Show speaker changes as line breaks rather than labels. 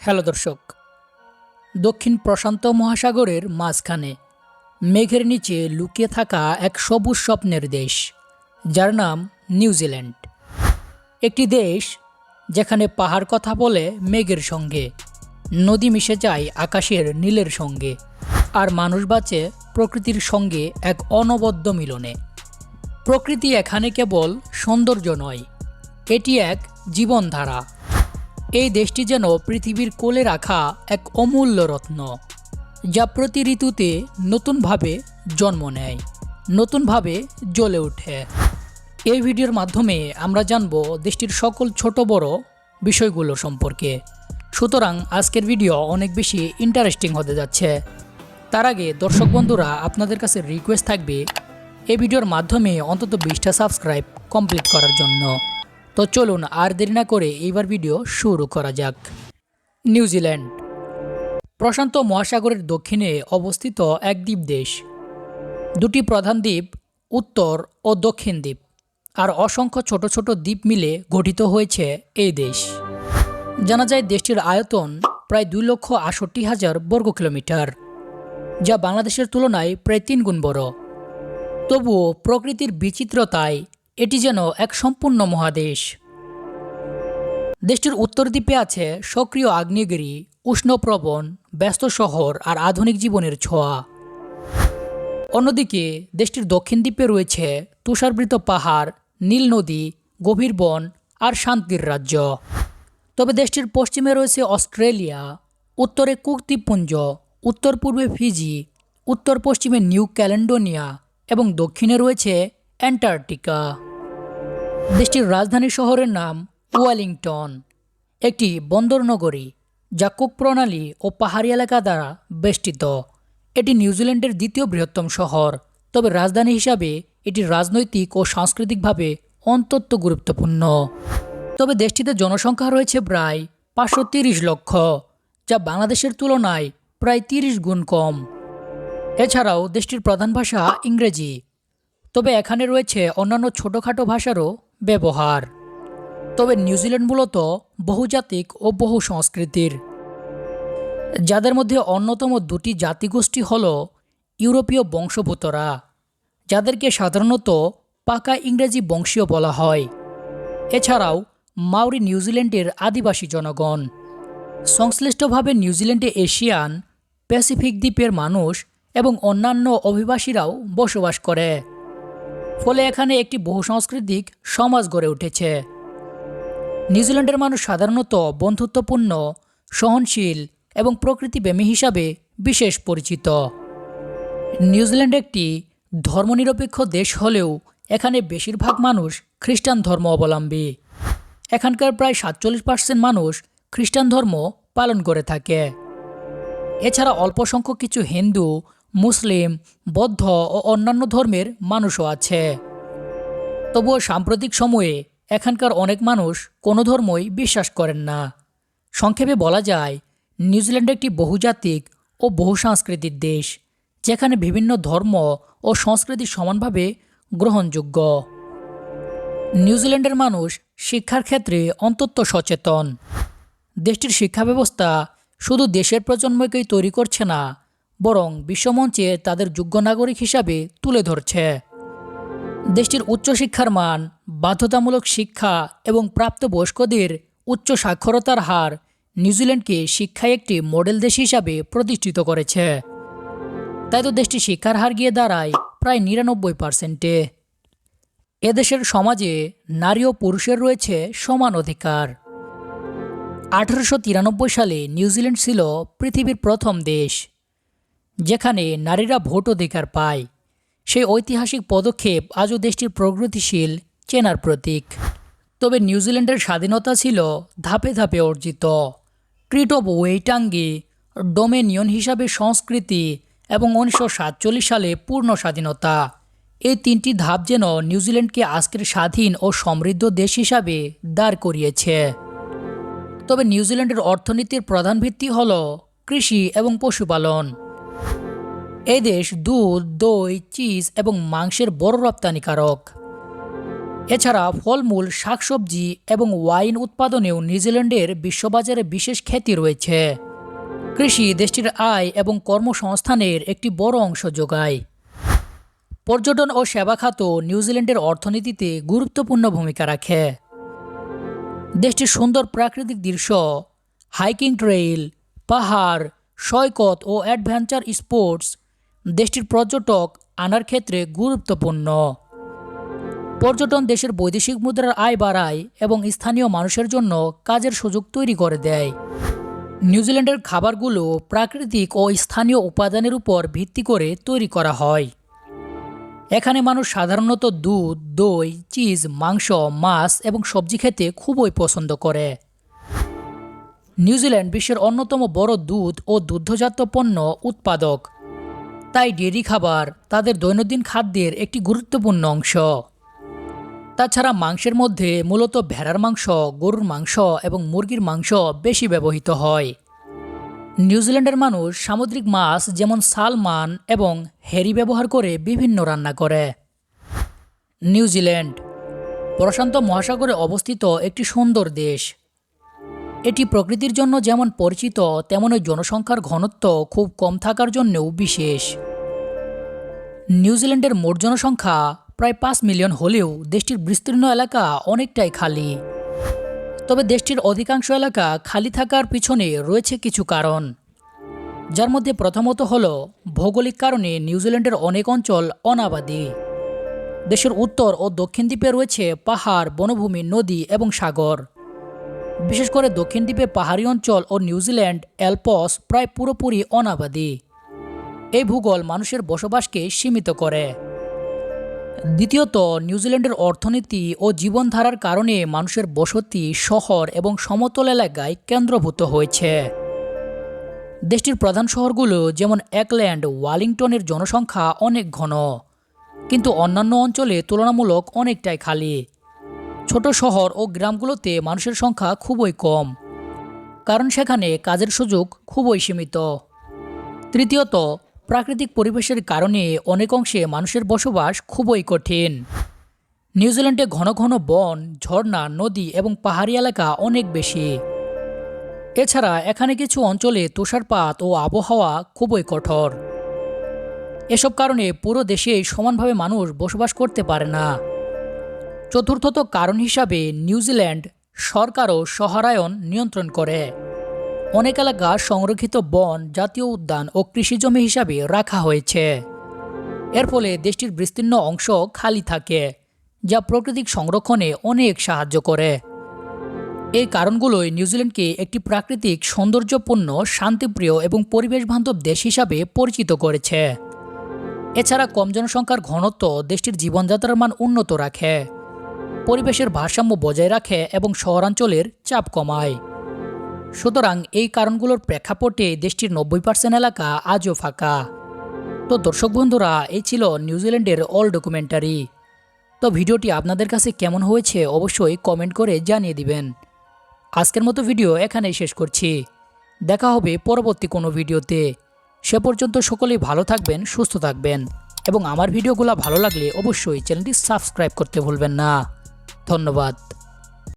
Hello দর্শক। দক্ষিণ প্রশান্ত মহাসাগরের মাঝখানে, মেঘের নিচে লুকিয়ে থাকা এক সবুজ স্বপ্নের দেশ, যার নাম নিউজিল্যান্ড একটি দেশ যেখানে পাহাড় কথা বলে মেঘের সঙ্গে, নদী মিশে যায় আকাশের নীলের সঙ্গে, আর মানুষ বাঁচে প্রকৃতির সঙ্গে এক অনবদ্য মিলনে। প্রকৃতি এখানে কেবল সৌন্দর্য নয়, এটি এক জীবনধারা। এই দেশটি যেন পৃথিবীর কোলে রাখা এক অমূল্য রত্ন, যা প্রতি ঋতুতে নতুনভাবে জন্ম নেয়, নতুনভাবে জ্বলে ওঠে। এই ভিডিওর মাধ্যমে আমরা জানব দেশটির সকল ছোট বড় বিষয়গুলো সম্পর্কে। সুতরাং আজকের ভিডিও অনেক বেশি ইন্টারেস্টিং হতে যাচ্ছে। তার আগে দর্শক বন্ধুরা, আপনাদের কাছে রিকোয়েস্ট থাকবে, এই ভিডিওর মাধ্যমে অন্তত বিশটা সাবস্ক্রাইব কমপ্লিট করার জন্য। তো চলুন আর দেরি না করে এইবার ভিডিও শুরু করা যাক। নিউজিল্যান্ড প্রশান্ত মহাসাগরের দক্ষিণে অবস্থিত এক দ্বীপ দেশ। দুটি প্রধান দ্বীপ, উত্তর ও দক্ষিণ দ্বীপ। আর অসংখ্য ছোট ছোট দ্বীপ মিলে গঠিত হয়েছে এই দেশ। জানা যায় দেশটির আয়তন প্রায় দুই লক্ষ আষট্টি হাজার বর্গ কিলোমিটার, যা বাংলাদেশের তুলনায় প্রায় তিন গুণ বড়। তবুও প্রকৃতির বিচিত্রতায় এটি যেন এক সম্পূর্ণ মহাদেশ। দেশটির উত্তর দ্বীপে আছে সক্রিয় আগ্নেয়গিরি উষ্ণপ্রবণ ব্যস্ত শহর আর আধুনিক জীবনের ছোঁয়া। অন্যদিকে দেশটির দক্ষিণ দ্বীপে রয়েছে তুষারবৃত পাহাড়, নীল নদী, গভীর বন আর শান্তির রাজ্য। তবে দেশটির পশ্চিমে রয়েছে অস্ট্রেলিয়া, উত্তরে কুক দ্বীপপুঞ্জ, উত্তর পূর্বে ফিজি, উত্তর পশ্চিমে নিউ ক্যালেন্ডোনিয়া এবং দক্ষিণে রয়েছে অ্যান্টার্কটিকা। দেশটির রাজধানী শহরের নাম ওয়েলিংটন। একটি বন্দর নগরী যা কুক প্রণালী ও পাহাড়ি এলাকা দ্বারা বেষ্টিত। এটি নিউজিল্যান্ডের দ্বিতীয় বৃহত্তম শহর। তবে রাজধানী হিসাবে এটি রাজনৈতিক ও সাংস্কৃতিকভাবে অন্তত গুরুত্বপূর্ণ। তবে দেশটিতে জনসংখ্যা রয়েছে প্রায় পাঁচশো তিরিশ লক্ষ, যা বাংলাদেশের তুলনায় প্রায় তিরিশ গুণ কম। এছাড়াও দেশটির প্রধান ভাষা ইংরেজি। তবে এখানে রয়েছে অন্যান্য ছোটোখাটো ভাষারও ব্যবহার। তবে নিউজিল্যান্ড মূলত বহুজাতিক ও বহু সংস্কৃতির। যাদের মধ্যে অন্যতম দুটি জাতিগোষ্ঠী হল ইউরোপীয় বংশভূতরা যাদেরকে সাধারণত পাকা ইংরেজি বংশীয় বলা হয়। এছাড়াও মাউরি নিউজিল্যান্ডের আদিবাসী জনগণ। সংশ্লিষ্টভাবে নিউজিল্যান্ডে এশিয়ান, প্যাসিফিক দ্বীপের মানুষ এবং অন্যান্য অভিবাসীরাও বসবাস করে। ফলে এখানে একটি বহু বহুসাংস্কৃতিক সমাজ গড়ে উঠেছে। নিউজিল্যান্ডের মানুষ সাধারণত বন্ধুত্বপূর্ণ, সহনশীল এবং প্রকৃতিপ্রেমী হিসাবে বিশেষ পরিচিত। নিউজিল্যান্ড একটি ধর্মনিরপেক্ষ দেশ হলেও এখানে বেশিরভাগ মানুষ খ্রিস্টান ধর্ম অবলম্বী। এখানকার প্রায় সাতচল্লিশ পার্সেন্ট মানুষ খ্রিস্টান ধর্ম পালন করে থাকে। এছাড়া অল্প সংখ্যক কিছু হিন্দু মুসলিম, বৌদ্ধ ও অন্যান্য ধর্মের মানুষও আছে। তবুও সাম্প্রতিক সময়ে এখানকার অনেক মানুষ কোনো ধর্মই বিশ্বাস করেন না। সংক্ষেপে বলা যায় নিউজিল্যান্ড একটি বহুজাতিক ও বহু সাংস্কৃতিক দেশ, যেখানে বিভিন্ন ধর্ম ও সংস্কৃতি সমানভাবে গ্রহণযোগ্য। নিউজিল্যান্ডের মানুষ শিক্ষার ক্ষেত্রে অন্তত সচেতন। দেশটির শিক্ষা ব্যবস্থা শুধু দেশের প্রজন্মকেই তৈরি করছে না বরং বিশ্বমঞ্চে তাদের যোগ্য নাগরিক হিসাবে তুলে ধরছে। দেশটির উচ্চশিক্ষার মান, বাধ্যতামূলক শিক্ষা এবং প্রাপ্তবয়স্কদের উচ্চ সাক্ষরতার হার নিউজিল্যান্ডকে শিক্ষায় একটি মডেল দেশ হিসাবে প্রতিষ্ঠিত করেছে। তাই তো দেশটি শিক্ষার হার গিয়ে দাঁড়ায় প্রায় নিরানব্বই পার্সেন্টে। এদেশের সমাজে নারী ও পুরুষের রয়েছে সমান অধিকার। আঠারোশো তিরানব্বই সালে নিউজিল্যান্ড ছিল পৃথিবীর প্রথম দেশ। যেখানে নারীরা ভোট অধিকার পায়। সেই ঐতিহাসিক পদক্ষেপ আজও দেশটির প্রগতিশীল চেনার প্রতীক। তবে নিউজিল্যান্ডের স্বাধীনতা ছিল ধাপে ধাপে অর্জিত। ট্রিট অব ওয়েটাঙ্গি ডোমেনিয়ন হিসাবে সংস্কৃতি এবং উনিশশো সাতচল্লিশ সালে পূর্ণ স্বাধীনতা। এই তিনটি ধাপ যেন নিউজিল্যান্ডকে আজকের স্বাধীন ও সমৃদ্ধ দেশ হিসাবে দাঁড় করিয়েছে। তবে নিউজিল্যান্ডের অর্থনীতির প্রধান ভিত্তি হল কৃষি এবং পশুপালন। এই দেশ দুধ, দই, চিজ এবং মাংসের বড় রপ্তানিকারক। এছাড়া ফলমূল, শাকসবজি এবং ওয়াইন উৎপাদনেও নিউজিল্যান্ডের বিশ্ববাজারে বিশেষ খ্যাতি রয়েছে। কৃষি দেশটির আয় এবং কর্মসংস্থানের একটি বড় অংশ যোগায়। পর্যটন ও সেবা খাত নিউজিল্যান্ডের অর্থনীতিতে গুরুত্বপূর্ণ ভূমিকা রাখে। দেশটির সুন্দর প্রাকৃতিক দৃশ্য, হাইকিং ট্রেইল, পাহাড়, সৈকত ও অ্যাডভেঞ্চার স্পোর্টস দেশটির পর্যটক আনার ক্ষেত্রে গুরুত্বপূর্ণ। পর্যটন দেশের বৈদেশিক মুদ্রার আয় বাড়ায় এবং স্থানীয় মানুষের জন্য কাজের সুযোগ তৈরি করে দেয়। নিউজিল্যান্ডের খাবারগুলো প্রাকৃতিক ও স্থানীয় উপাদানের উপর ভিত্তি করে তৈরি করা হয়। এখানে মানুষ সাধারণত দুধ, দই, চিজ, মাংস, মাছ এবং সবজি খেতে খুবই পছন্দ করে। নিউজিল্যান্ড বিশ্বের অন্যতম বড় দুধ ও দুগ্ধজাত পণ্য উৎপাদক। তাই ডেয়ারি খাবার তাদের দৈনন্দিন খাদ্যের একটি গুরুত্বপূর্ণ অংশ। তাছাড়া মাংসের মধ্যে মূলত ভেড়ার মাংস, গরুর মাংস এবং মুরগির মাংস বেশি ব্যবহৃত হয়। নিউজিল্যান্ডের মানুষ সামুদ্রিক মাছ যেমন সালমান এবং হেরি ব্যবহার করে বিভিন্ন রান্না করে। নিউজিল্যান্ড প্রশান্ত মহাসাগরে অবস্থিত একটি সুন্দর দেশ। এটি প্রকৃতির জন্য যেমন পরিচিত তেমনই জনসংখ্যার ঘনত্ব খুব কম থাকার জন্যও বিশেষ। নিউজিল্যান্ডের মোট জনসংখ্যা প্রায় পাঁচ মিলিয়ন হলেও দেশটির বিস্তীর্ণ এলাকা অনেকটাই খালি। তবে দেশটির অধিকাংশ এলাকা খালি থাকার পিছনে রয়েছে কিছু কারণ। যার মধ্যে প্রথমত হল, ভৌগোলিক কারণে নিউজিল্যান্ডের অনেক অঞ্চল অনাবাদী। দেশের উত্তর ও দক্ষিণ দ্বীপে রয়েছে পাহাড়, বনভূমি, নদী এবং সাগর। বিশেষ করে দক্ষিণ দ্বীপে পাহাড়ি অঞ্চল ও নিউজিল্যান্ড অ্যালপস প্রায় পুরোপুরি অনাবাদী। এই ভূগোল মানুষের বসবাসকে সীমিত করে। দ্বিতীয়ত নিউজিল্যান্ডের অর্থনীতি ও জীবনধারার কারণে মানুষের বসতি, শহর এবং সমতল এলাকায় কেন্দ্রভূত হয়েছে। দেশটির প্রধান শহরগুলো যেমন একল্যান্ড, ওয়ালিংটনের জনসংখ্যা অনেক ঘন। কিন্তু অন্যান্য অঞ্চলে তুলনামূলক অনেকটাই খালি। ছোট শহর ও গ্রামগুলোতে মানুষের সংখ্যা খুবই কম, কারণ সেখানে কাজের সুযোগ খুবই সীমিত। তৃতীয়ত, প্রাকৃতিক পরিবেশের কারণে অনেক অংশে মানুষের বসবাস খুবই কঠিন। নিউজিল্যান্ডে ঘন ঘন বন, ঝর্ণা, নদী এবং পাহাড়ি এলাকা অনেক বেশি। এছাড়া এখানে কিছু অঞ্চলে তুষারপাত ও আবহাওয়া খুবই কঠোর। এসব কারণে পুরো দেশে সমানভাবে মানুষ বসবাস করতে পারে না। চতুর্থত কারণ হিসাবে নিউজিল্যান্ড সরকারও শহরায়ন নিয়ন্ত্রণ করে। অনেক এলাকা সংরক্ষিত বন, জাতীয় উদ্যান ও কৃষিজমি হিসাবে রাখা হয়েছে। এর ফলে দেশটির বিস্তীর্ণ অংশ খালি থাকে, যা প্রাকৃতিক সংরক্ষণে অনেক সাহায্য করে। এই কারণগুলোই নিউজিল্যান্ডকে একটি প্রাকৃতিক, সৌন্দর্যপূর্ণ, শান্তিপ্রিয় এবং পরিবেশবান্ধব দেশ হিসাবে পরিচিত করেছে। এছাড়া কম জনসংখ্যার ঘনত্ব দেশটির জীবনযাত্রার মান উন্নত রাখে। পরিবেশের ভারসাম্য বজায় রাখে এবং শহরাঞ্চলের চাপ কমায়। সুতরাং এই কারণগুলোর প্রেক্ষাপটে দেশটির নব্বই পার্সেন্ট এলাকা আজও ফাঁকা। তো দর্শক বন্ধুরা, এই ছিল নিউজিল্যান্ডের অল ডকুমেন্টারি। তো ভিডিওটি আপনাদের কাছে কেমন হয়েছে অবশ্যই কমেন্ট করে জানিয়ে দিবেন। আজকের মতো ভিডিও এখানেই শেষ করছি। দেখা হবে পরবর্তী কোনো ভিডিওতে। সে পর্যন্ত সকলেই ভালো থাকবেন, সুস্থ থাকবেন। এবং আমার ভিডিওগুলো ভালো লাগলে অবশ্যই চ্যানেলটি সাবস্ক্রাইব করতে ভুলবেন না। ধন্যবাদ।